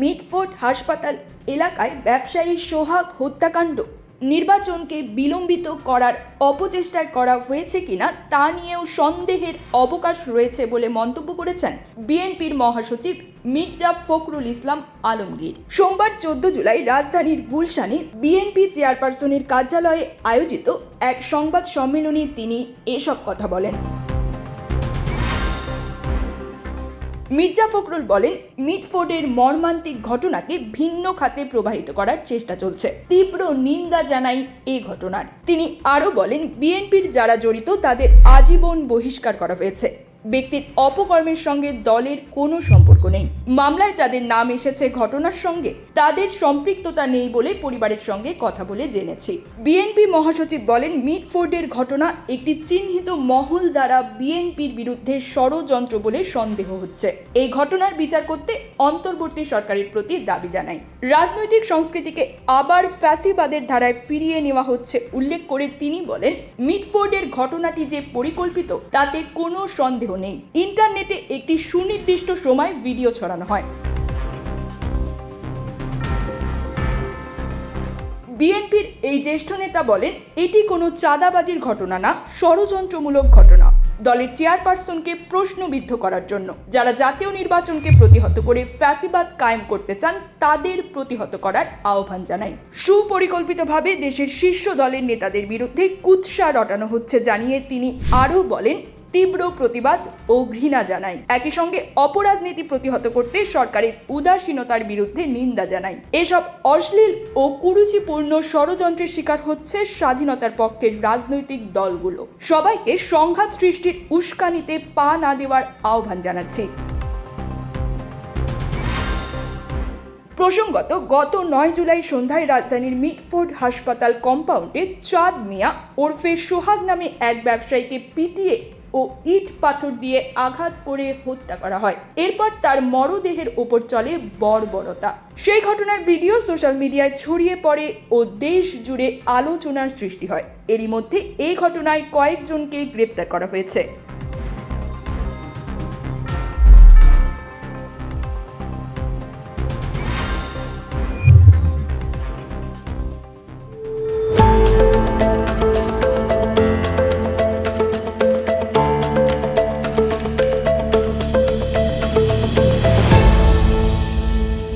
Mitford হাসপাতাল এলাকায় ব্যবসায়ী সোহাগ হত্যাকাণ্ড। নির্বাচনকে বিলম্বিত করার অপচেষ্টায় করা হয়েছে কিনা তা নিয়েও সন্দেহের অবকাশ রয়েছে বলে মন্তব্য করেছেন বিএনপির মহাসচিব মির্জা ফখরুল ইসলাম আলমগীর। সোমবার চোদ্দ জুলাই রাজধানীর গুলশানে বিএনপি চেয়ারপারসনের কার্যালয়ে আয়োজিত এক সংবাদ সম্মেলনে তিনি এসব কথা বলেন। মির্জা ফখরুল বলেন মিটফোর্ডের মর্মান্তিক ঘটনাকে ভিন্ন খাতে প্রবাহিত করার চেষ্টা চলছে। তীব্র নিন্দা জানাই এ ঘটনার। তিনি আরও বলেন, বিএনপির যারা জড়িত তাদের আজীবন বহিষ্কার করা হয়েছে। ব্যক্তির অপকর্মের সঙ্গে দলের কোনো সম্পর্ক নেই। মামলায় যাদের নাম এসেছে ঘটনার সঙ্গে, তাদের সম্পৃক্ততা নেই বলে পরিবারের সঙ্গে কথা বলে জেনেছি। বিএনপি মহাসচিব বলেন মিটফোর্ডের ঘটনা একটি চিহ্নিত মহল দ্বারা বিএনপির বিরুদ্ধে ষড়যন্ত্র বলে সন্দেহ হচ্ছে। এই ঘটনার বিচার করতে অন্তর্বর্তী সরকারের প্রতি দাবি জানাই। রাজনৈতিক সংস্কৃতিকে আবার ফ্যাসিবাদের ধারায় ফিরিয়ে নেওয়া হচ্ছে, উল্লেখ করে তিনি বলেন মিটফোর্ডের ঘটনাটি যে পরিকল্পিত, তাতে কোনো সন্দেহ নেই। ইন্টারনেটে একটি সুনির্দিষ্ট সময় ভিডিও ছড়ানো হয়। বিএনপির এই জ্যেষ্ঠ নেতা বলেন, এটি কোনো চাঁদাবাজির ঘটনা না, ষড়যন্ত্রমূলক ঘটনা। দলের চেয়ারপারসনকে প্রশ্নবিদ্ধ করার জন্য। যারা জাতীয় নির্বাচনকে প্রতিহত করে ফ্যাসিবাদ কায়েম করতে চান, তাদের প্রতিহত করার আহ্বান জানাই। সুপরিকল্পিতভাবে দেশের শীর্ষ দলের নেতাদের বিরুদ্ধে কুৎসা রটানো হচ্ছে জানিয়ে তিনি আরও বলেন তীব্র প্রতিবাদ ও ঘৃণা জানাই। একই সঙ্গে অপরাজনীতি প্রতিহত করতে সরকারের উদাসীনতার বিরুদ্ধে নিন্দা জানাই। এসব অশ্লীল ও কুরুচিপূর্ণ ষড়যন্ত্রের শিকার হচ্ছে স্বাধীনতার পক্ষের রাজনৈতিক দলগুলো। সবাইকে সংঘাত সৃষ্টির উস্কানিতে পা না দেওয়ার আহ্বান জানাচ্ছি। প্রসঙ্গত, গত নয় জুলাই সন্ধ্যায় রাজধানীর মিটফোর্ড হাসপাতাল কম্পাউন্ডে চাঁদ মিয়া ওরফে সোহাগ নামে এক ব্যবসায়ীকে পিটিয়ে ও ইট পাথর দিয়ে আঘাত করে হত্যা করা হয়। এরপর তার মরদেহের ওপর চলে বর্বরতা। সেই ঘটনার ভিডিও সোশ্যাল মিডিয়ায় ছড়িয়ে পড়ে ও দেশ জুড়ে আলোচনার সৃষ্টি হয়। এরই মধ্যে এই ঘটনায় কয়েকজনকে গ্রেপ্তার করা হয়েছে।